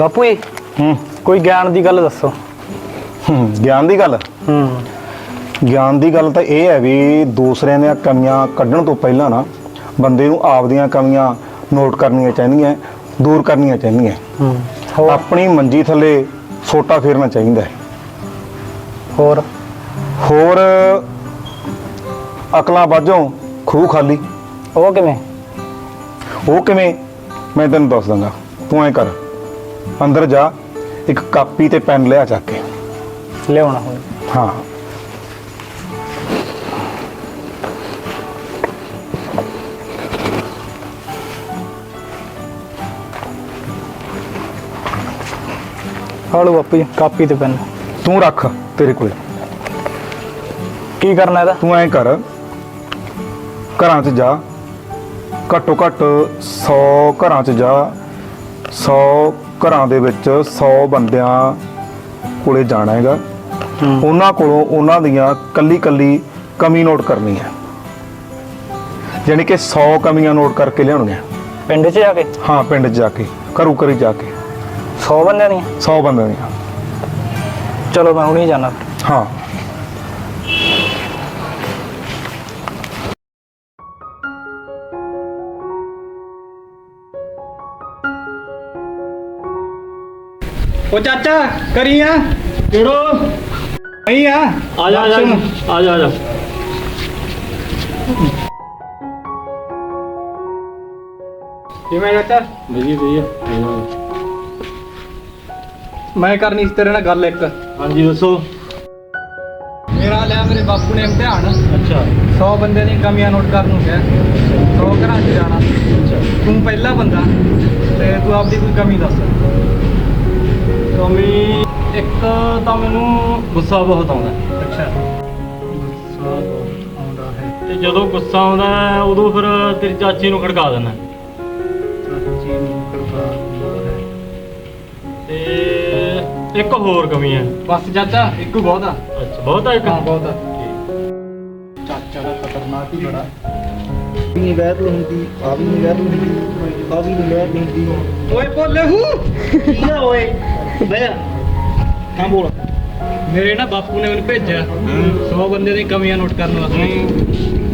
ਬਾਪੂ ਜੀ ਹੂੰ। ਕੋਈ ਗਿਆਨ ਦੀ ਗੱਲ ਦੱਸੋ। ਹੂੰ, ਗਿਆਨ ਦੀ ਗੱਲ? ਹੂੰ। ਗਿਆਨ ਦੀ ਗੱਲ ਤਾਂ ਇਹ ਹੈ ਵੀ ਦੂਸਰਿਆਂ ਦੀਆਂ ਕਮੀਆਂ ਕੱਢਣ ਤੋਂ ਪਹਿਲਾਂ ਨਾ ਬੰਦੇ ਨੂੰ ਆਪਦੀਆਂ ਕਮੀਆਂ ਨੋਟ ਕਰਨੀਆਂ ਚਾਹੀਦੀਆਂ ਦੂਰ ਕਰਨੀਆਂ ਚਾਹੀਦੀਆਂ। ਹੂੰ। ਆਪਣੀ ਮੰਜੀ ਥੱਲੇ ਸੋਟਾ ਫੇਰਨਾ ਚਾਹੀਦਾ ਹੈ। ਹੋਰ? ਹੋਰ ਅਕਲਾਂ ਬਾਝੋਂ ਖੂਹ ਖਾਲੀ। ਉਹ ਕਿਵੇਂ? ਉਹ ਕਿਵੇਂ? ਮੈਂ ਤੈਨੂੰ ਦੱਸ ਦਾਂਗਾ ਤੂੰ ਐ ਕਰ। ਅੰਦਰ ਜਾ ਇੱਕ ਕਾਪੀ ਤੇ ਪੈਨ ਲਿਆ ਚੱਕ ਕੇ। ਲਿਆਉਣਾ ਹੁਣ। ਹਾਂ। ਹਾਲੋ ਬਾਪੂ ਜੀ ਕਾਪੀ ਤੇ ਪੈਨ। ਤੂੰ ਰੱਖ ਤੇਰੇ ਕੋਲ। ਕੀ ਕਰਨਾ ਇਹਦਾ? ਤੂੰ ਐ ਕਰ ਘਰਾਂ 'ਚ ਜਾ। ਘੱਟੋ ਘੱਟ 100 ਘਰਾਂ 'ਚ ਜਾ। 100 ਘਰਾਂ ਦੇ ਵਿੱਚ 100 ਬੰਦਿਆਂ ਕੋਲੇ ਜਾਣਾ ਹੈਗਾ। ਉਹਨਾਂ ਕੋਲੋਂ ਉਹਨਾਂ ਦੀਆਂ ਕੱਲੀ ਕੱਲੀ ਕਮੀ ਨੋਟ ਕਰਨੀ ਹੈ। ਯਾਨੀ ਕਿ 100 ਕਮੀਆਂ ਨੋਟ ਕਰਕੇ ਲਿਆਉਣੀਆਂ। ਪਿੰਡ 'ਚ ਜਾ ਕੇ? ਹਾਂ ਪਿੰਡ 'ਚ ਜਾ ਕੇ ਘਰੋਂ ਘਰੀ ਜਾ ਕੇ। 100 ਬੰਦਿਆਂ ਦੀਆਂ? 100 ਬੰਦਿਆਂ ਦੀਆਂ। ਚਲੋ ਮੈਂ ਹੁਣੀ ਜਾਣਾ। ਹਾਂ। ਉਹ ਚਾਚਾ ਕਰੀ ਆ ਕਿਹੜੋ ਨਹੀਂ ਆ। ਆ ਜਾ ਆ ਜਾ। ਆ ਜਾ ਆ ਜਾ। ਕਿਵੇਂ ਚਾਚਾ? ਵਧੀਆ ਵਧੀਆ। ਮੈਂ ਕਰਨੀ ਸੀ ਤੇਰੇ ਨਾਲ ਗੱਲ ਇੱਕ। ਹਾਂਜੀ ਦੱਸੋ। ਮੇਰਾ ਲਿਆ ਮੇਰੇ ਬਾਪੂ ਨੇ ਇਮਤਿਹਾਨ ਅੱਛਾ। 100 ਬੰਦੇ ਦੀਆਂ ਕਮੀਆਂ ਨੋਟ ਕਰਨ ਨੂੰ ਕਿਹਾ। 100 ਘਰਾਂ 'ਚ ਜਾਣਾ। ਤੂੰ ਪਹਿਲਾ ਬੰਦਾ ਤੇ ਤੂੰ ਆਪਦੀ ਕੋਈ ਕਮੀ ਦੱਸ। ਕਮੀ ਇੱਕ ਤਾਂ ਮੈਨੂੰ ਗੁੱਸਾ ਬਹੁਤ ਆਉਂਦਾ। ਅੱਛਾ। ਗੁੱਸਾ ਆਉਂਦਾ ਹੈ। ਤੇ ਜਦੋਂ ਗੁੱਸਾ ਆਉਂਦਾ ਹੈ, ਉਦੋਂ ਫਿਰ ਤੇਰੀ ਚਾਚੀ ਨੂੰ ਖੜਕਾ ਦਿੰਦਾ ਚਾਚੀ ਨੂੰ ਕਰਵਾ ਹੈ। ਤੇ ਇੱਕ ਹੋਰ ਕਮੀ ਹੈ। ਬਸ ਚਾਚਾ ਇੱਕੋ ਬਹੁਤ ਆ। ਅੱਛਾ ਬਹੁਤ ਆ ਇੱਕ? ਹਾਂ ਬਹੁਤ ਆ। ਚਾਚਾ ਦਾ ਖਤਰਨਾਕ ਹੀ ਬੜਾ। ਵੀ ਨਹੀਂ ਵੈਰ ਹੁੰਦੀ ਆ ਵੀ ਨਹੀਂ ਵੈਰ ਹੁੰਦੀ ਆ ਵੀ ਨਹੀਂ ਵੈਰ ਹੁੰਦੀ। ਓਏ ਬੋਲੇ। ਹੂ ਕੀ ਹਾਂ ਬੋਲ। ਮੇਰੇ ਨਾ ਬਾਪੂ ਨੇ ਮੈਨੂੰ ਭੇਜਿਆ। 100 ਬੰਦੇ ਦੀ ਕਮੀਆਂ ਨੋਟ ਕਰਨ ਵਾਸਤੇ।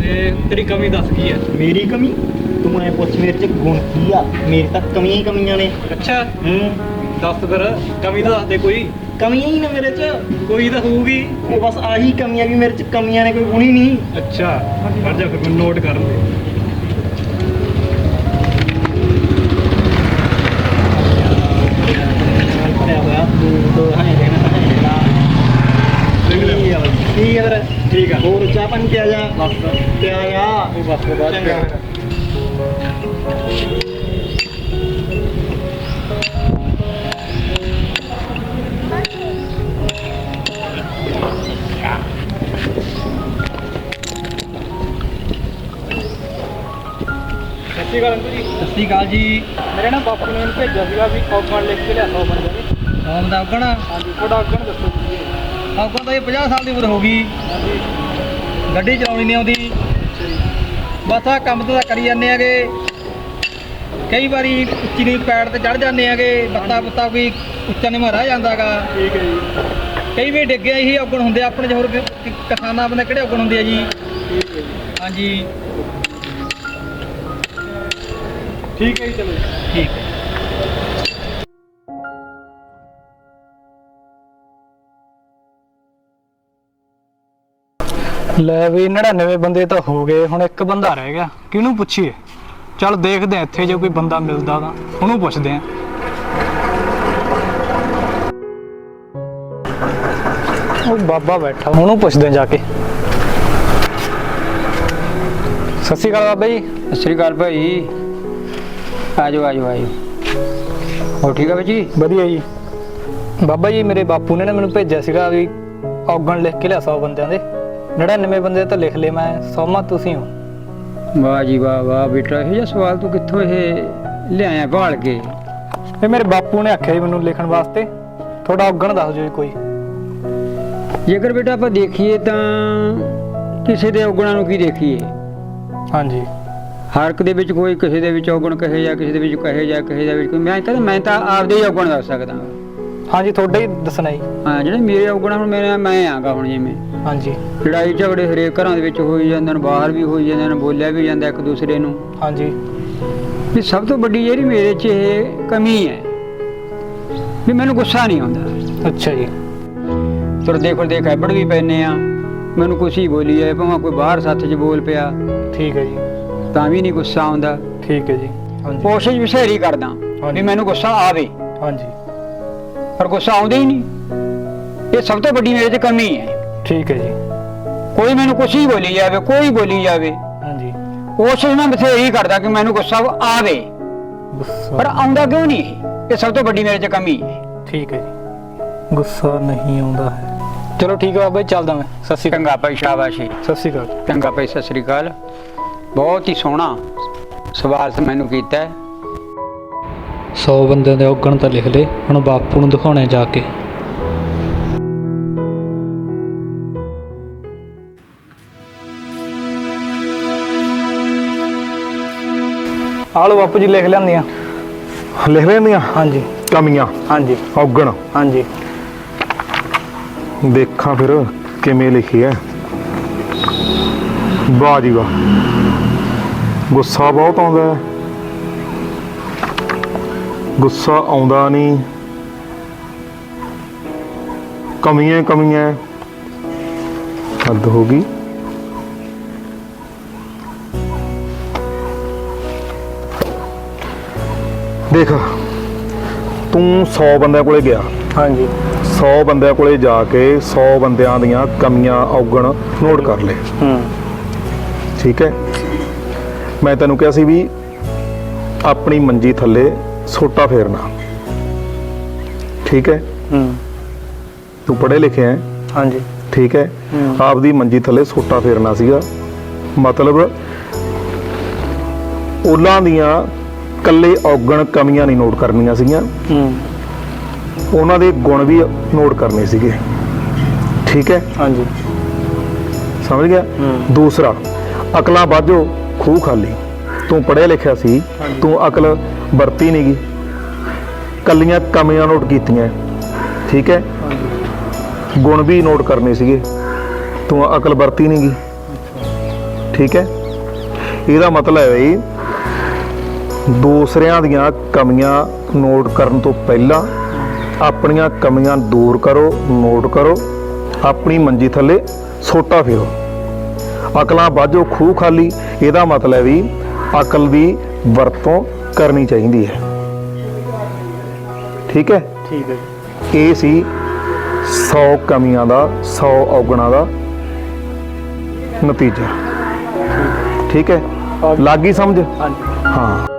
ਤੇ ਤੇਰੀ ਕਮੀ ਦੱਸ ਕੀ ਹੈ? ਮੇਰੀ ਕਮੀ? ਤੂੰ ਐ ਪੁੱਛ ਮੇਰੇ ਚ ਗੁਣ ਕੀ ਆ? ਮੇਰੇ ਤਾਂ ਕਮੀਆਂ ਹੀ ਕਮੀਆਂ ਨੇ। ਅੱਛਾ। ਹੂੰ। ਦੱਸ ਫਿਰ ਕਮੀ ਤਾਂ ਦੱਸ ਦੇ ਕੋਈ। ਕਮੀਆਂ ਹੀ ਨੇ ਮੇਰੇ ਚ। ਕੋਈ ਤਾਂ ਹੋਊਗੀ। ਉਹ ਬਸ ਆਹੀ ਕਮੀਆਂ ਵੀ ਮੇਰੇ ਚ ਕਮੀਆਂ ਨੇ ਕੋਈ ਗੁਣ ਹੀ ਨਹੀਂ। ਅੱਛਾ। ਕਰ ਜਾ ਫਿਰ ਨੋਟ ਕਰ ਦੇ। ਠੀਕ ਆ ਫਿਰ ਠੀਕ ਆ। ਹੋਰ ਚਾਹ ਪਾਣੀ ਪਿਆ ਜਾ? ਬਸ ਪਿਆ ਜਾ। ਉਹ ਬਸ ਬਾਅਦ ਚੰਗਾ। ਸਤਿ ਸ਼੍ਰੀ ਅਕਾਲ ਅੰਕਲ ਜੀ। ਸਤਿ ਸ਼੍ਰੀ ਅਕਾਲ ਜੀ। ਮੇਰੇ ਨਾ ਬਾਪੂ ਨੇ ਭੇਜਿਆ ਸੀਗਾ ਵੀ ਔਗਣ ਲਿਖ ਕੇ ਲਿਆ 100 ਬੰਦੇ ਨੇ। ਆਮ ਦਾ ਔਗਣ? ਹਾਂਜੀ ਤੁਹਾਡਾ ਔਗਣ ਦੱਸੋ। ਜੀ ਔਗਣ ਤਾਂ ਇਹ 50 ਸਾਲ ਦੀ ਉਮਰ ਹੋ ਗਈ। ਗੱਡੀ ਚਲਾਉਣੀ ਨਹੀਂ ਆਉਂਦੀ। ਬਸ ਆ ਕੰਮ ਤਾਂ ਕਰੀ ਜਾਂਦੇ ਆਗੇ। ਕਈ ਵਾਰੀ ਉੱਚੀ ਨੀ ਪੈੜ ਤੇ ਚੜ ਜਾਂਦੇ ਆਗੇ। ਬੱਤਾ ਬੁੱਤਾ ਕੋਈ ਉੱਚਾ ਨਹੀਂ ਰਹਿ ਜਾਂਦਾਗਾ। ਠੀਕ ਹੈ ਜੀ। ਕਈ ਵੀ ਡਿੱਗਿਆ ਇਹੀ ਔਗਣ ਹੁੰਦੇ ਆਪਣੇ 'ਚ ਹੋਰ ਕਿਸਾਨਾਂ ਬੰਦੇ ਕਿਹੜੇ ਔਗਣ ਹੁੰਦੇ ਆ ਹੈ ਜੀ? ਹਾਂਜੀ। ਠੀਕ ਹੈ ਜੀ ਚਲੋ। ਠੀਕ ਹੈ। ਲੈ ਵੀ 99 ਬੰਦੇ ਤਾਂ ਹੋ ਗਏ ਹੁਣ ਇੱਕ ਬੰਦਾ ਰਹਿ ਗਿਆ। ਕਿਹਨੂੰ ਪੁੱਛੀਏ? ਚੱਲ ਦੇਖਦੇ ਆ ਇੱਥੇ ਜੇ ਕੋਈ ਬੰਦਾ ਮਿਲਦਾ ਤਾਂ ਉਹਨੂੰ ਪੁੱਛਦੇ ਆ ਉਹ ਬਾਬਾ ਬੈਠਾ ਉਹਨੂੰ ਪੁੱਛਦੇ ਆ ਜਾ ਕੇ। ਸਤਿ ਸ਼੍ਰੀ ਅਕਾਲ ਬਾਬਾ ਜੀ। ਸਤਿ ਸ਼੍ਰੀ ਅਕਾਲ ਭਾਈ। ਆਜੋ ਆਜੋ ਆਜੋ। ਹੋ ਠੀਕ ਆ ਬੱਜੀ ਵਧੀਆ ਜੀ। ਬਾਬਾ ਜੀ ਮੇਰੇ ਬਾਪੂ ਨੇ ਨਾ ਮੈਨੂੰ ਭੇਜਿਆ ਸੀਗਾ ਵੀ ਔਗਣ ਲਿਖ ਕੇ ਲਿਆ 100 ਬੰਦਿਆਂ ਦੇ। 99 ਬੰਦੇ ਤਾਂ ਲਿਖ ਲਏ ਮੈਂ ਸੌਮਾ ਤੁਸੀਂ ਹੋ। ਵਾਹ ਜੀ ਵਾਹ ਵਾਹ ਬੇਟਾ ਇਹ ਜਿਹਾ ਸਵਾਲ ਤੂੰ ਕਿੱਥੋਂ ਇਹ ਲਿਆਇਆ ਭਾਲ ਕੇ? ਇਹ ਮੇਰੇ ਬਾਪੂ ਨੇ ਆਖਿਆ ਸੀ ਮੈਨੂੰ ਲਿਖਣ ਵਾਸਤੇ। ਥੋੜਾ ਔਗਣ ਦੱਸ ਦਿਓ ਜੀ ਕੋਈ। ਜੇਕਰ ਬੇਟਾ ਆਪਾਂ ਦੇਖੀਏ ਤਾਂ ਕਿਸੇ ਦੇ ਔਗਣਾਂ ਨੂੰ ਕੀ ਦੇਖੀਏ? ਹਾਂਜੀ। ਹਰ ਇੱਕ ਦੇ ਵਿੱਚ ਕੋਈ ਕਿਸੇ ਦੇ ਵਿੱਚ ਔਗਣ ਕਹੇ ਜਾਂ ਕਿਸੇ ਦੇ ਵਿੱਚ ਕਹੇ ਜਾਂ ਕਿਸੇ ਦੇ ਵਿੱਚ ਕੋਈ। ਮੈਂ ਕਹਿੰਦਾ ਮੈਂ ਤਾਂ ਆਪਦੇ ਹੀ ਔਗਣ ਦੱਸ ਸਕਦਾ। ਹਾਂਜੀ ਤੁਹਾਡਾ ਹੀ ਦੱਸਣਾ ਜੀ। ਹਾਂ ਜਿਹੜੇ ਮੇਰੇ ਔਗਣ ਹੁਣ ਮੇਰੇ ਮੈਂ ਆਗਾ ਹੁਣ ਜਿਵੇਂ। ਹਾਂਜੀ। ਲੜਾਈ ਝਗੜੇ ਹਰੇਕ ਘਰਾਂ ਦੇ ਵਿੱਚ ਹੋਈ ਜਾਂਦੇ ਨੇ ਬਾਹਰ ਵੀ ਹੋਈ ਜਾਂਦੇ ਨੇ ਬੋਲਿਆ ਵੀ ਜਾਂਦਾ ਇੱਕ ਦੂਸਰੇ ਨੂੰ। ਹਾਂਜੀ। ਵੀ ਸਭ ਤੋਂ ਵੱਡੀ ਜਿਹੜੀ ਮੇਰੇ 'ਚ ਇਹ ਕਮੀ ਹੈ ਵੀ ਮੈਨੂੰ ਗੁੱਸਾ ਨਹੀਂ ਆਉਂਦਾ। ਅੱਛਾ ਜੀ। ਤੁਰਦੇ ਫਿਰਦੇ ਖੈਬੜ ਵੀ ਪੈਨੇ ਆ। ਮੈਨੂੰ ਕੁਛ ਹੀ ਬੋਲੀ ਜਾਏ ਭਾਵੇਂ ਕੋਈ ਬਾਹਰ ਸੱਥ 'ਚ ਬੋਲ ਪਿਆ। ਠੀਕ ਹੈ ਜੀ। ਤਾਂ ਵੀ ਨਹੀਂ ਗੁੱਸਾ ਆਉਂਦਾ। ਠੀਕ ਹੈ ਜੀ। ਹਾਂਜੀ। ਕੋਸ਼ਿਸ਼ ਬਥੇਰੀ ਕਰਦਾ। ਵੀ ਮੈਨੂੰ ਗੁੱਸਾ ਆਵੇ। ਹਾਂਜੀ। ਪਰ ਗੁੱਸਾ ਆਉਂਦਾ ਹੀ ਨਹੀਂ। ਇਹ ਸਭ ਤੋਂ ਵੱਡੀ ਮੇਰੇ 'ਚ ਕਮੀ ਹੈ। ਠੀਕ ਹੈ ਜੀ। ਕੋਈ ਮੈਨੂੰ ਕੁਛ ਹੀ ਬੋਲੀ ਜਾਵੇ ਕੋਈ ਬੋਲੀ ਜਾਵੇ। ਹਾਂਜੀ। ਕੋਸ਼ਿਸ਼ ਮੈਂ ਬਥੇਰੀ ਕਰਦਾ ਕਿ ਮੈਨੂੰ ਗੁੱਸਾ ਆਵੇ। ਗੁੱਸਾ। ਪਰ ਆਉਂਦਾ ਕਿਉਂ ਨਹੀਂ? ਇਹ? ਸਭ ਤੋਂ ਵੱਡੀ ਮੇਰੇ 'ਚ ਕਮੀ ਹੈ। ਠੀਕ ਹੈ ਜੀ। ਗੁੱਸਾ ਨਹੀਂ ਆਉਂਦਾ ਹੈ। ਚਲੋ ਠੀਕ ਹੈ ਬਾਬਾ ਜੀ ਚੱਲਦਾ ਮੈਂ। ਸਤਿ ਸ਼੍ਰੀ ਅਕਾਲ। ਚੰਗਾ ਭਾਈ ਸ਼ਾਬਾਸ਼ੀ ਸਤਿ ਸ਼੍ਰੀ ਅਕਾਲ। ਚੰਗਾ ਭਾਈ ਸਤਿ ਸ੍ਰੀ ਅਕਾਲ। ਬਹੁਤ ਹੀ ਸੋਹਣਾ ਸਵਾਲ ਮੈਨੂੰ ਕੀਤਾ ਹੈ। 100 ਬੰਦਿਆਂ ਦੇ ਔਗਣ ਤਾਂ ਲਿਖ ਲਏ ਹੁਣ ਬਾਪੂ ਨੂੰ ਦਿਖਾਉਣੇ ਜਾ ਕੇ। ਆ ਲਓ ਬਾਪੂ ਜੀ ਲਿਖ ਲੈਂਦੀਆਂ ਲਿਖ ਲੈਂਦੀਆਂ ਹਾਂਜੀ। ਕਮੀਆਂ? ਹਾਂਜੀ। ਔਗਣ? ਹਾਂਜੀ। ਦੇਖਾਂ ਫਿਰ ਕਿਵੇਂ ਲਿਖੀ ਹੈ। ਵਾਹ ਜੀ ਵਾਹ। ਗੁੱਸਾ ਬਹੁਤ ਆਉਂਦਾ ਹੈ। ਗੁੱਸਾ ਆਉਂਦਾ ਨਹੀਂ। ਕਮੀਆਂ ਕਮੀਆਂ। ਹੱਦ ਹੋ ਗਈ। ਦੇਖ ਤੂੰ 100 ਬੰਦਿਆਂ ਕੋਲੇ ਗਿਆ। ਹਾਂਜੀ। 100 ਬੰਦਿਆਂ ਕੋਲੇ ਜਾ ਕੇ 100 ਬੰਦਿਆਂ ਦੀਆਂ ਕਮੀਆਂ ਔਗਣ ਨੋਟ ਕਰ ਲੈ। ਹੂੰ। ਠੀਕ ਹੈ। ਮੈਂ ਤੈਨੂੰ ਕਿਹਾ ਸੀ ਵੀ ਆਪਣੀ ਮੰਜੀ ਥੱਲੇ ਸੋਟਾ ਫੇਰਨਾ। ਠੀਕ ਹੈ? ਹੂੰ। ਤੂੰ ਪੜ੍ਹੇ ਲਿਖਿਆ ਹੈ? ਹਾਂਜੀ। ਠੀਕ ਹੈ? ਹੂੰ। ਆਪਦੀ ਮੰਜੀ ਥੱਲੇ ਸੋਟਾ ਫੇਰਨਾ ਸੀਗਾ। ਮਤਲਬ ਉਹਨਾਂ ਦੀਆਂ ਕੱਲੇ ਔਗਣ ਕਮੀਆਂ ਨਹੀਂ ਨੋਟ ਕਰਨੀਆਂ ਸੀਗੀਆਂ। ਹੂੰ। ਉਹਨਾਂ ਦੇ ਗੁਣ ਵੀ ਨੋਟ ਕਰਨੇ ਸੀਗੇ। ਠੀਕ ਹੈ? ਹਾਂਜੀ। ਸਮਝ ਗਿਆ। ਦੂਸਰਾ ਅਕਲਾਂ ਬਾਝੋ ਖੂਹ ਖਾਲੀ। ਤੂੰ ਪੜ੍ਹਿਆ ਲਿਖਿਆ ਸੀ ਤੂੰ ਅਕਲ ਵਰਤੀ ਨਹੀਂਗੀ ਕੱਲੀਆਂ ਕਮੀਆਂ ਨੋਟ ਕੀਤੀਆਂ। ਠੀਕ ਹੈ? ਗੁਣ ਵੀ ਨੋਟ ਕਰਨੇ ਸੀਗੇ। ਤੂੰ ਅਕਲ ਵਰਤੀ ਨਹੀਂਗੀ ਠੀਕ ਹੈ? ਇਹਦਾ ਮਤਲਬ ਹੈ ਵੀ ਦੂਸਰਿਆਂ ਦੀਆਂ ਕਮੀਆਂ ਨੋਟ ਕਰਨ ਤੋਂ ਪਹਿਲਾਂ ਆਪਣੀਆਂ ਕਮੀਆਂ ਦੂਰ ਕਰੋ ਨੋਟ ਕਰੋ। ਆਪਣੀ ਮੰਜੀ ਥੱਲੇ ਸੋਟਾ ਫੇਰੋ। ਅਕਲਾਂ ਬਾਝੋ ਖੂਹ ਖਾਲੀ। ਇਹਦਾ ਮਤਲਬ ਹੈ ਵੀ ਅਕਲ ਦੀ ਵਰਤੋਂ ਕਰਨੀ ਚਾਹੀਦੀ ਹੈ। ਠੀਕ ਹੈ? ਠੀਕ ਹੈ ਇਹ ਸੀ 100 ਕਮੀਆਂ ਦਾ 100 ਔਗਣਾਂ ਦਾ ਨਤੀਜਾ। ਠੀਕ ਹੈ। ਲੱਗੀ ਸਮਝ? ਹਾਂ।